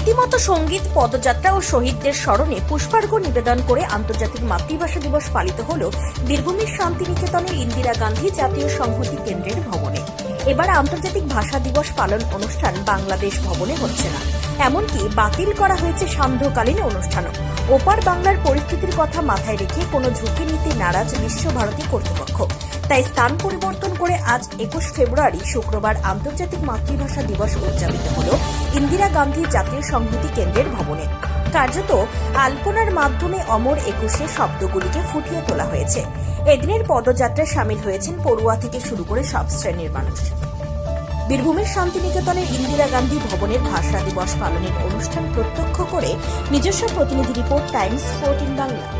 রীতিমতো সংগীত পদযাত্রা ও শহীদদের স্মরণে পুষ্পার্ঘ্য নিবেদন করে আন্তর্জাতিক মাতৃভাষা দিবস পালিত হল বীরভূমের শান্তিনিকেতনের ইন্দিরা গান্ধী জাতীয় সংহতি কেন্দ্রের ভবনে। এবার আন্তর্জাতিক ভাষা দিবস পালন অনুষ্ঠান বাংলাদেশ ভবনে হচ্ছে না। এমনকি বাতিল করা হয়েছে সান্ধ্যকালীন অনুষ্ঠানও। ওপার বাংলার পরিস্থিতির কথা মাথায় রেখে কোনো ঝুঁকি নিতে নারাজ বিশ্বভারতী কর্তৃপক্ষ। তাই স্থান পরিবর্তন করে আজ একুশ ফেব্রুয়ারি শুক্রবার আন্তর্জাতিক মাতৃভাষা দিবস উদযাপিত হল ইন্দিরা গান্ধী জাতীয় সংহতি কেন্দ্রের ভবনে। কার্যত আলপনার মাধ্যমে অমর একুশে শব্দগুলিকে ফুটিয়ে তোলা হয়েছে। এদিনের পদযাত্রায় সামিল হয়েছেন পড়ুয়া থেকে শুরু করে সব শ্রেণির মানুষ। বীরভূমের শান্তিনিকেতনের ইন্দিরা গান্ধী ভবনের ভাষা দিবস পালনের অনুষ্ঠান প্রত্যক্ষ করে নিজস্ব প্রতিনিধি report Times fourteen Bangla.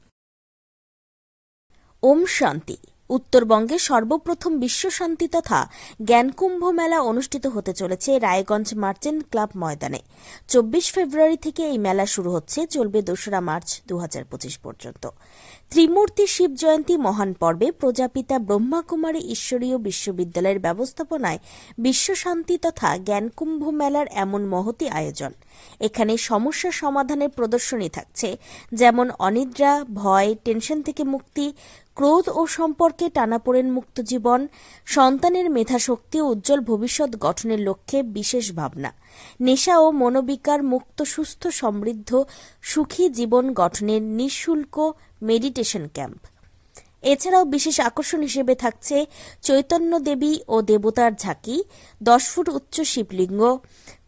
ওম শান্তি। উত্তরবঙ্গে সর্বপ্রথম বিশ্ব শান্তি তথা জ্ঞানকুম্ভ মেলা অনুষ্ঠিত হতে চলেছে রায়গঞ্জ মার্চেন্ট ক্লাব ময়দানে। চব্বিশ ফেব্রুয়ারি থেকে এই মেলা শুরু হচ্ছে, চলবে দোসরা মার্চ দু হাজার পঁচিশ পর্যন্ত। ত্রিমূর্তি শিব জয়ন্তী মহান পর্বে প্রজাপিতা ব্রহ্মাকুমারী ঈশ্বরীয় বিশ্ববিদ্যালয়ের ব্যবস্থাপনায় বিশ্ব শান্তি তথা জ্ঞানকুম্ভ মেলার এমন মহতি আয়োজন। এখানে সমস্যা সমাধানের প্রদর্শনী থাকছে, যেমন অনিদ্রা, ভয়, টেনশন থেকে মুক্তি, ক্রোধ ও সম্পর্কে টানাপোড়েন মুক্ত জীবন সন্তানের মেধাশক্তি ও উজ্জ্বল ভবিষ্যৎ গঠনের লক্ষ্যে বিশেষ ভাবনা। নেশা ও মনোবিকার মুক্ত, সুস্থ, সমৃদ্ধ, সুখী জীবন গঠনের নিঃশুল্ক মেডিটেশন ক্যাম্প। এছাড়াও বিশেষ আকর্ষণ হিসেবে থাকছে চৈতন্য দেবী ও দেবতার ঝাঁকি, দশ ফুট উচ্চ শিবলিঙ্গ